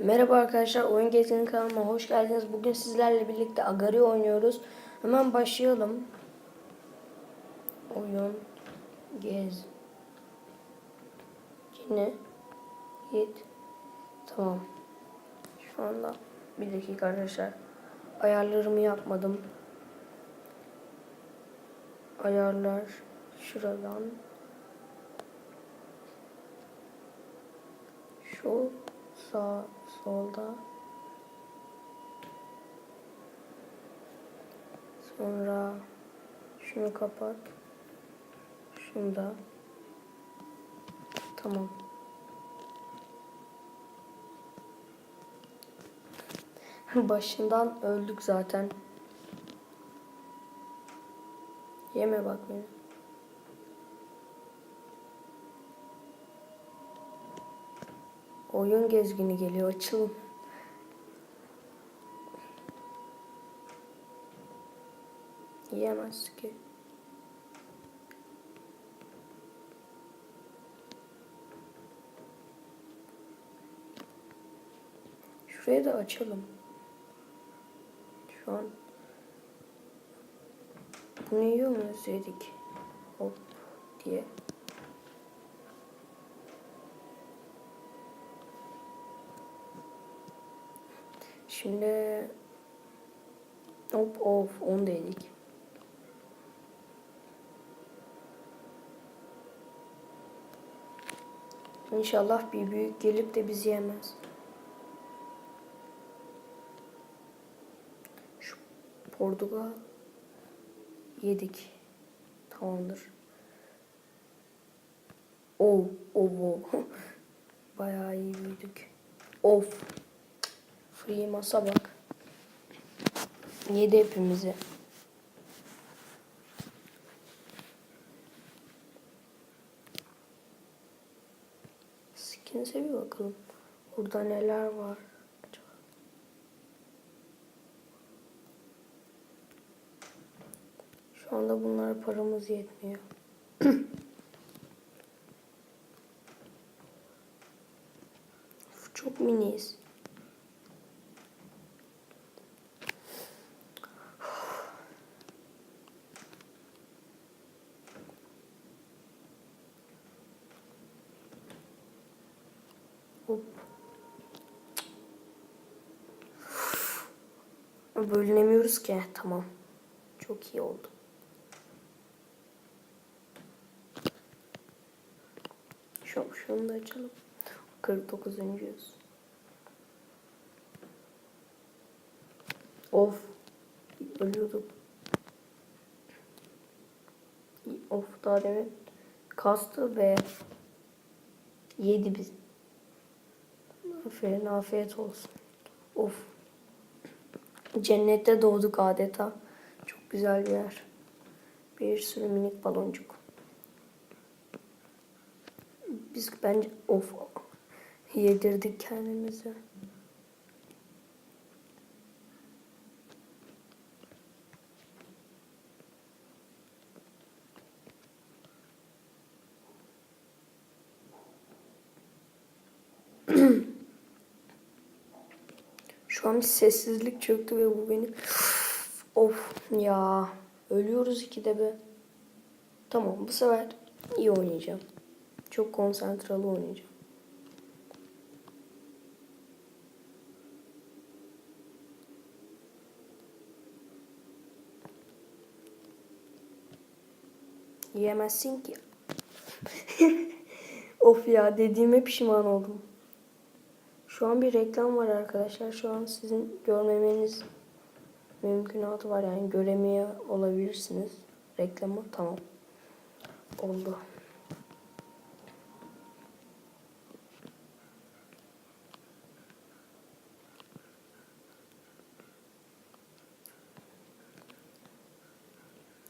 Merhaba arkadaşlar, Oyun Gezgini kanalıma hoş geldiniz. Bugün sizlerle birlikte Agari oynuyoruz. Hemen başlayalım. Oyun Gez Yine Git Tamam. Şu anda bir dakika arkadaşlar. Ayarlarımı yapmadım. Ayarlar şuradan. Şu sağ solda sonra şunu kapat. Şunu da. Tamam. Başından öldük zaten. Yeme bak beni Oyun gezgini geliyor. Açılın. Yiyemez ki. Şurayı da açalım. Şu an bunu yiyor muyuz yedik. Hop diye. Şimdi hop of onu da yedik. İnşallah bir büyük gelip de bizi yemez. Şu Portugal yedik. Tamamdır. Oh, oh, oh. Bayağı iyi büyüdük. Of. Free masa bak. Yedi hepimizi. Skins'e bir bakalım. Burada neler var? Şu anda bunlara paramız yetmiyor. Çok miniyiz. Bölünemiyoruz ki. Tamam. Çok iyi oldu. Şu, şunu da açalım. 49. yüz. Of. Ölüyorduk. Of daha demin kastı ve yedi biz. Aferin afiyet olsun. Of. Cennette doğduk adeta. Çok güzel bir yer. Bir sürü minik baloncuk. Biz bence of yedirdik kendimizi. An bir sessizlik çöktü ve bu beni of ya ölüyoruz ikide be. Tamam bu sefer iyi oynayacağım. Çok konsantralı oynayacağım. Yiyemezsin ki. of ya dediğime pişman oldum. Şu an bir reklam var arkadaşlar. Şu an sizin görmemeniz mümkünatı var. Yani göremiyor olabilirsiniz. Reklamı tamam. Oldu.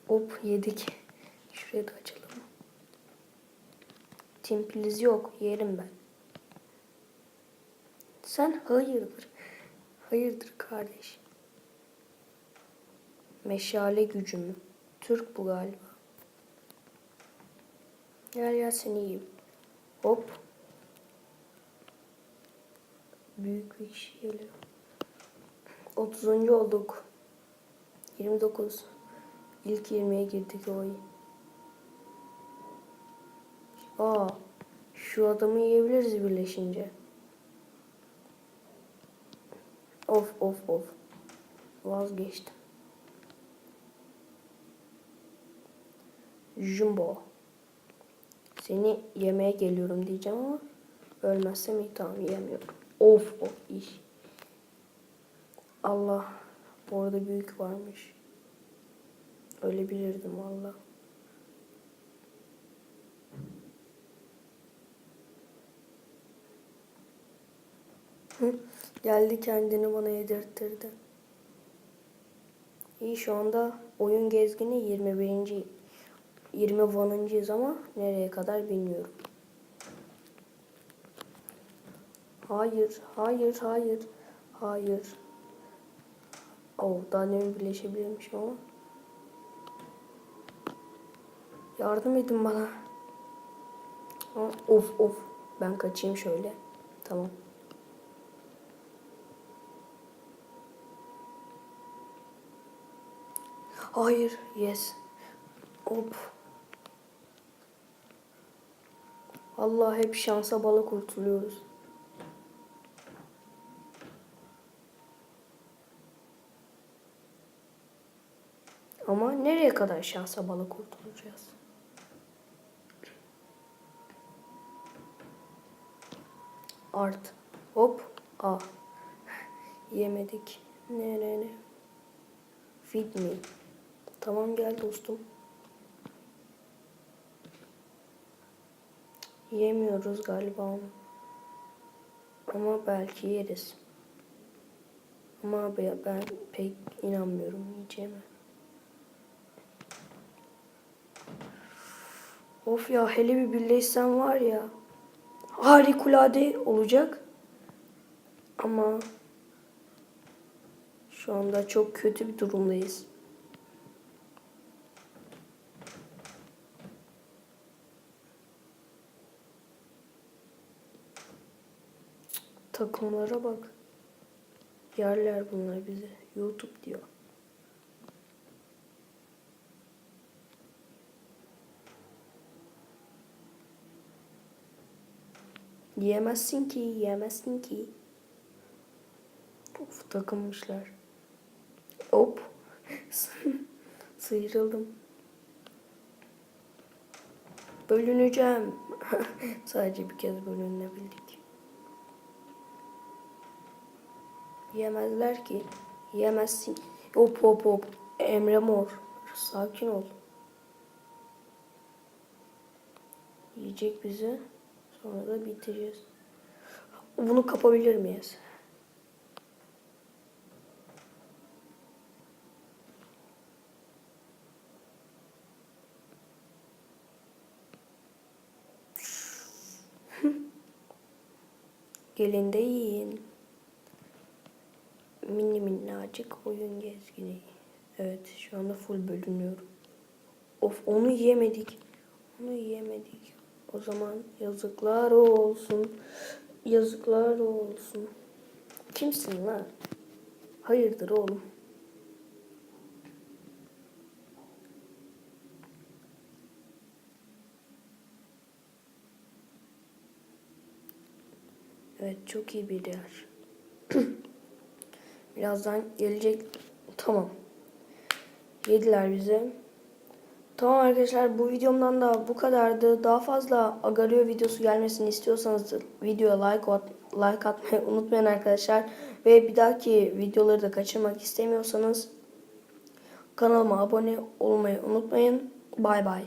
Hop yedik. Şurayı da açalım. Timpliz yok. Yerim ben. Sen hayırdır? Hayırdır kardeş? Meşale gücü mü? Türk bu galiba. Gel gel seni yiyeyim. Hop. büyük bir kişi geliyor. 30. olduk. 29. İlk 20'ye girdik oy. Aa, şu adamı yiyebiliriz birleşince. Of of of. Vazgeçtim. Jumbo. Seni yemeye geliyorum diyeceğim ama ölmezsem iyi tamam yiyemiyorum. Of of iş. Allah orada büyük varmış. Öyle bilirdim valla. Hı, Geldi kendini bana yedirttirdi. İyi şu anda oyun gezgini 21. 20 vanıncıyız ama nereye kadar bilmiyorum. Hayır, hayır, hayır, hayır. Oh, daha demin birleşebilirmiş ama. Yardım edin bana. Of of. Ben kaçayım şöyle. Tamam. Hayır. Yes. Hop. Allah hep şansa bala kurtuluyoruz. Ama nereye kadar şansa bala kurtulacağız? Art. Hop. A. Yemedik. Ne ne ne. Feed me. Tamam gel dostum. Yemiyoruz galiba onu. Ama belki yeriz. Ama be- ben pek inanmıyorum yiyeceğime. Of ya hele bir birleşsem var ya. Harikulade olacak. Ama şu anda çok kötü bir durumdayız. Takımlara bak. Yerler bunlar bize. YouTube diyor. Yiyemezsin ki, yiyemezsin ki. Of takılmışlar. Hop. Sıyrıldım. Bölüneceğim. Sadece bir kez bölünebildik. Yemezler ki. Yemezsin. Hop hop hop. Emre Mor. Sakin ol. Yiyecek bizi. Sonra da bitireceğiz. Bunu kapabilir miyiz? Gelin de yiyin. Mini minnacık oyun gezgini. Evet şu anda full bölünüyorum. Of onu yiyemedik. Onu yiyemedik. O zaman yazıklar olsun. Yazıklar olsun. Kimsin lan? Hayırdır oğlum? Evet çok iyi bir yer. Birazdan gelecek. Tamam. Yediler bize. Tamam arkadaşlar bu videomdan da bu kadardı. Daha fazla Agario videosu gelmesini istiyorsanız videoya like, at, like atmayı unutmayın arkadaşlar. Ve bir dahaki videoları da kaçırmak istemiyorsanız kanalıma abone olmayı unutmayın. Bay bay.